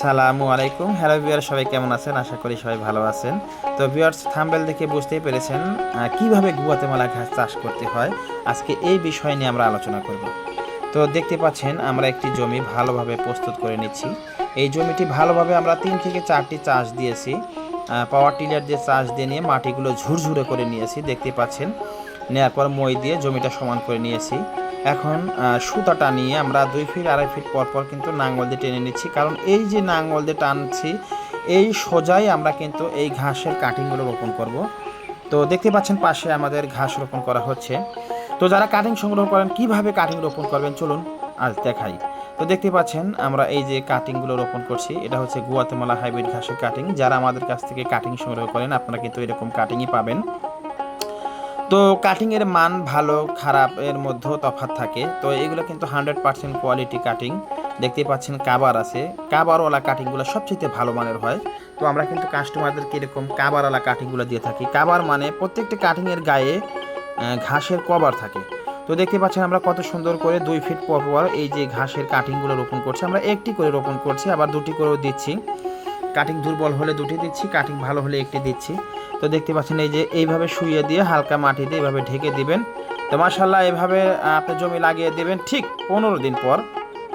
সালামু আলাইকুম। Hello viewer, সবাই কেমন আছেন? আশা করি সবাই ভালো আছেন। তো ভিউয়ার্স, থাম্বেল দেখে বুঝতেই পেরেছেন কীভাবে গুয়াতেমালা ঘাস চাষ করতে হয়। আজকে এই বিষয় নিয়ে আমরা আলোচনা করব। তো দেখতে পাচ্ছেন, আমরা একটি জমি ভালোভাবে প্রস্তুত করে নিচ্ছি। এই জমিটি ভালোভাবে আমরা তিন থেকে চারটি চাষ দিয়েছি। পাওয়ার টিলার দিয়ে চাষ দিয়ে নিয়ে মাটিগুলো ঝুরঝুরে করে নিয়েছি। দেখতে পাচ্ছেন নেওয়ার পর মই দিয়ে জমিটা সমান করে নিয়েছি। এখন সুতাটা নিয়ে আমরা দুই ফিট, আড়াই ফিট পর পর কিন্তু নাঙ্গল দিয়ে টেনে নিচ্ছি। কারণ এই যে নাঙ্গল দিয়ে টানছি, এই সোজাই আমরা কিন্তু এই ঘাসের কাটিংগুলো রোপণ করব। তো দেখতে পাচ্ছেন পাশে আমাদের ঘাস রোপণ করা হচ্ছে। তো যারা কাটিং সংগ্রহ করেন, কীভাবে কাটিং রোপণ করবেন চলুন আজ দেখাই। তো দেখতে পাচ্ছেন আমরা এই যে কাটিংগুলো রোপণ করছি, এটা হচ্ছে গুয়াতেমালা হাইব্রিড ঘাসের কাটিং যারা আমাদের কাছ থেকে কাটিং সংগ্রহ করেন, আপনারা কিন্তু এরকম কাটিংই পাবেন। তো কাটিং এর মান ভালো, খারাপ এর মধ্যেও তফাৎ থাকে। তো এগুলো কিন্তু হান্ড্রেড পার্সেন্ট কোয়ালিটি কাটিং দেখতে পাচ্ছেন কাবার আছে। কাবারওয়ালা কাটিংগুলো সবচেয়ে ভালো মানের হয়। তো আমরা কিন্তু কাস্টমারদেরকে এরকম কাবারওয়ালা কাটিংগুলো দিয়ে থাকি। কাবার মানে প্রত্যেকটি কাটিংয়ের গায়ে ঘাসের কভার থাকে। তো দেখতে পাচ্ছেন আমরা কত সুন্দর করে দুই ফিট পর পর এই যে ঘাসের কাটিংগুলো রোপণ করছি। আমরা একটি করে রোপণ করছি, আবার দুটি করেও দিচ্ছি। কাটিং দুর্বল হলে দুটি দিচ্ছি কাটিং ভালো হলে একটি দিচ্ছি। তো দেখতে পাচ্ছেন এই যে এইভাবে শুয়ে দিয়ে হালকা মাটি দিয়ে এইভাবে ঢেকে দিবেন। তো মাসাল্লাহ এভাবে আহ, আপনার জমি লাগিয়ে দেবেন ঠিক পনেরো দিন পর।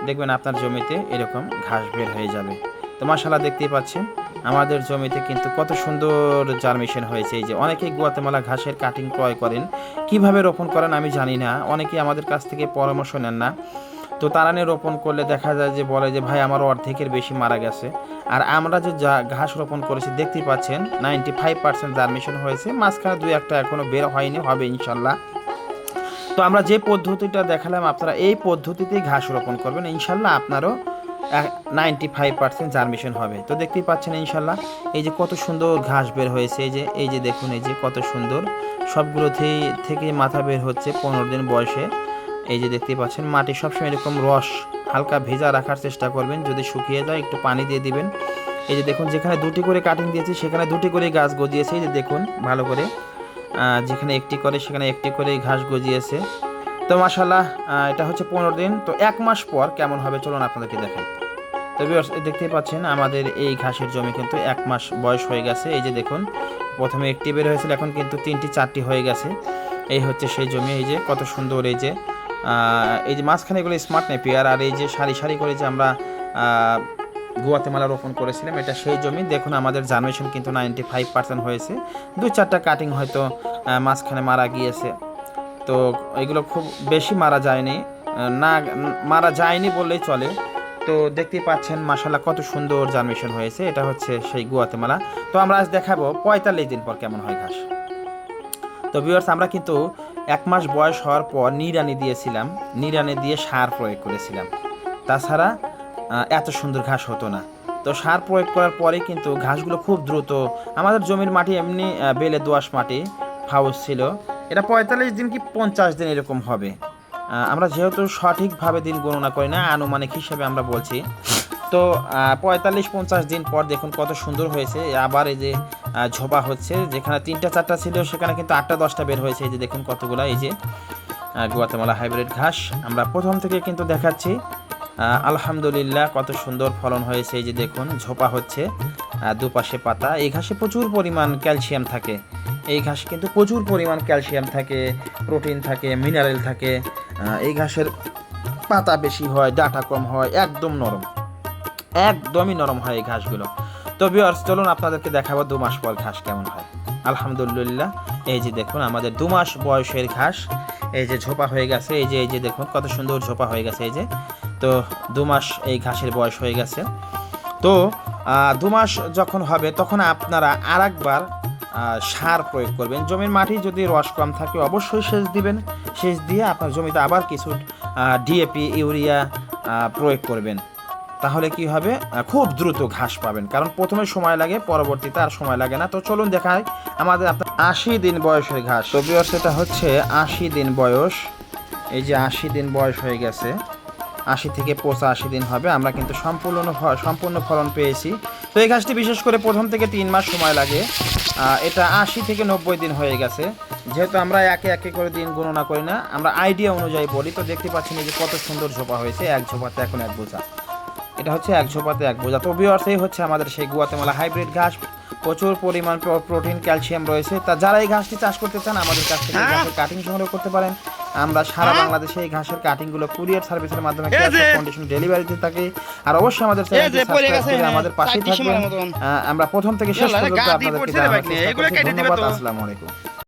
দেখবেন আপনার জমিতে এরকম ঘাস বের হয়ে যাবে। তো মাসাল্লাহ দেখতেই পাচ্ছেন আমাদের জমিতে কিন্তু কত সুন্দর জার্মিশন হয়েছে। এই যে অনেকেই গুয়াতেমালা ঘাসের কাটিং ক্রয় করেন। কীভাবে রোপণ করেন আমি জানি না অনেকেই আমাদের কাছ থেকে পরামর্শ নেন না। তো তারা নিয়ে রোপণ করলে দেখা যায় যে বলে যে, ভাই, আমার অর্ধেকের বেশি মারা গেছে। আর আমরা যে যা- ঘাস রোপণ করেছি, দেখতেই পাচ্ছেন নাইনটি ফাইভ পার্সেন্ট জার্মিশন হয়েছে। মাঝখানে দুই একটা এখনও বের হয়নি, হবে ইনশাল্লাহ। তো আমরা যে পদ্ধতিটা দেখালাম, আপনারা এই পদ্ধতিতেই ঘাস রোপণ করবেন। ইনশাল্লাহ আপনারও নাইনটি ফাইভ পার্সেন্ট জার্মিশন হবে। তো দেখতেই পাচ্ছেন, ইনশাল্লাহ, এই যে কত সুন্দর ঘাস বের হয়েছে, এই যে এই যে দেখুন, এই যে কত সুন্দর। সবগুলোতেই থেকে মাথা বের হচ্ছে পনেরো দিন বয়সে। এই যে দেখতে পাচ্ছেন, মাটি সবসময় এরকম রস, হালকা ভেজা রাখার চেষ্টা করবেন। যদি শুকিয়ে যায়, একটু পানি দিয়ে দিবেন। এই যে দেখুন, যেখানে দুটি করে কাটিং দিয়েছি, সেখানে দুটি করে গাছ গজিয়েছে। এই যে দেখুন, ভালো করে যেখানে একটি করে, সেখানে একটি করে ঘাস গজিয়েছে। তো মাসাল্লাহ এটা হচ্ছে পনেরো দিন। তো এক মাস পর কেমন হবে, চলুন আপনাদেরকে দেখাই। তো দেখতে পাচ্ছেন, আমাদের এই ঘাসের জমি কিন্তু এক মাস বয়স হয়ে গেছে। এই যে দেখুন, প্রথমে একটি বের হয়েছিল, এখন কিন্তু তিনটি, চারটি হয়ে গেছে। এই হচ্ছে সেই জমি, এই যে কত সুন্দর, এই যে এই যে মাঝখানে এগুলো স্মার্ট নেপিয়ার আর এই যে সারি সারি করে যে আমরা গুয়াতেমালা রোপণ করেছিলাম, এটা সেই জমি। দেখুন, আমাদের জার্মেশন কিন্তু নাইনটি ফাইভ পার্সেন্ট হয়েছে। দু চারটা কাটিং হয়তো মাঝখানে মারা গিয়েছে। তো এগুলো খুব বেশি মারা যায়নি। না, মারা যায়নি বললেই চলে। তো দেখতেই পাচ্ছেন মাসাল্লাহ কত সুন্দর জার্মেশন হয়েছে। এটা হচ্ছে সেই গুয়াতেমালা তো আমরা আজ দেখাবো পঁয়তাল্লিশ দিন পর কেমন হয় ঘাস। তো ভিউয়ার্স আমরা কিন্তু এক মাস বয়স হওয়ার পর নিরানি দিয়েছিলাম নিরানি দিয়ে সার প্রয়োগ করেছিলাম। তাছাড়া এত সুন্দর ঘাস হতো না। তো সার প্রয়োগ করার পরে কিন্তু ঘাসগুলো খুব দ্রুত, আমাদের জমির মাটি এমনি বেলে দোআঁশ মাটি, ফাউস ছিল। এটা পঁয়তাল্লিশ দিন কি পঞ্চাশ দিন এরকম হবে। আমরা যেহেতু সঠিকভাবে দিন গণনা করি না, আনুমানিক হিসেবে আমরা বলছি। তো পঁয়তাল্লিশ পঞ্চাশ দিন পর দেখুন কত সুন্দর হয়েছে। আবার এই যে ঝোপা হচ্ছে, যেখানে তিনটা চারটা ছিল, সেখানে কিন্তু আটটা দশটা বের হয়েছে। এই যে দেখুন কতগুলা, এই যে গুয়াতেমালা হাইব্রিড ঘাস। আমরা প্রথম থেকে কিন্তু দেখাচ্ছি আলহামদুলিল্লাহ কত সুন্দর ফলন হয়েছে। এই যে দেখুন, ঝোপা হচ্ছে দুপাশে পাতা। এই ঘাসে প্রচুর পরিমাণ ক্যালসিয়াম থাকে। এই ঘাসে কিন্তু প্রচুর পরিমাণ ক্যালসিয়াম থাকে, প্রোটিন থাকে, মিনারেল থাকে। এই ঘাসের পাতা বেশি হয়, ডাটা কম হয়, একদম নরম। একদমই নরম হয় এই ঘাসগুলো। তো ভিউয়ার্স চলুন আপনাদেরকে দেখাবো দু মাস পর ঘাস কেমন হয়। আলহামদুলিল্লাহ, এই যে দেখুন আমাদের দু মাস বয়সের ঘাস, এই যে ঝোপা হয়ে গেছে, এই যে এই যে দেখুন কত সুন্দর ঝোপা হয়ে গেছে, এই যে। তো দু মাস এই ঘাসের বয়স হয়ে গেছে। তো দু মাস যখন হবে, তখন আপনারা আর একবার সার প্রয়োগ করবেন। জমির মাটি যদি রস কম থাকে, অবশ্যই সেচ দিবেন। সেচ দিয়ে আপনার জমিতে আবার কিছু ডিএপি ইউরিয়া প্রয়োগ করবেন। তাহলে কি হবে? খুব দ্রুত ঘাস পাবেন। কারণ প্রথমে সময় লাগে, পরবর্তীতে আর সময় লাগে না। তো চলুন দেখাই আমাদের আপনার আশি দিন বয়সের ঘাস। তো বিয়ার সেটা হচ্ছে আশি দিন বয়স। এই যে আশি দিন বয়স হয়ে গেছে। আশি থেকে পঁচাশি দিন হবে। আমরা কিন্তু সম্পূর্ণ সম্পূর্ণ ফলন পেয়েছি। তো এই ঘাসটি বিশেষ করে প্রথম থেকে তিন মাস সময় লাগে। এটা আশি থেকে নব্বই দিন হয়ে গেছে। যেহেতু আমরা একে একে করে দিন গণনা করি না, আমরা আইডিয়া অনুযায়ী বলি। তো দেখতে পাচ্ছি যে কত সুন্দর ঝোপা হয়েছে। এক ঝোপাতে এখন এক বোঝা। এটা হচ্ছে এক ঝোপাতে এক বোঝা। তো এই হচ্ছে আমাদের সেই গুয়াতেমালা হাইব্রিড ঘাস। প্রচুর পরিমাণ প্রোটিন ক্যালসিয়াম রয়েছে। তা যারা এই ঘাসটি চাষ করতে চান আমাদের কাছ থেকে ঘাসের কাটিং সংগ্রহ করতে পারেন। আমরা সারা বাংলাদেশে এই ঘাসের কাটিংগুলো কুরিয়ার সার্ভিসের মাধ্যমে কন্ডিশন ডেলিভারি দিতে থাকি। আর অবশ্যই আমাদের চ্যানেলটি হ্যাঁ, আমাদের পাশেই থাকবেন। আমরা প্রথম থেকে শেষ পর্যন্ত আপনাদেরকে ধন্যবাদ আসসালামু আলাইকুম।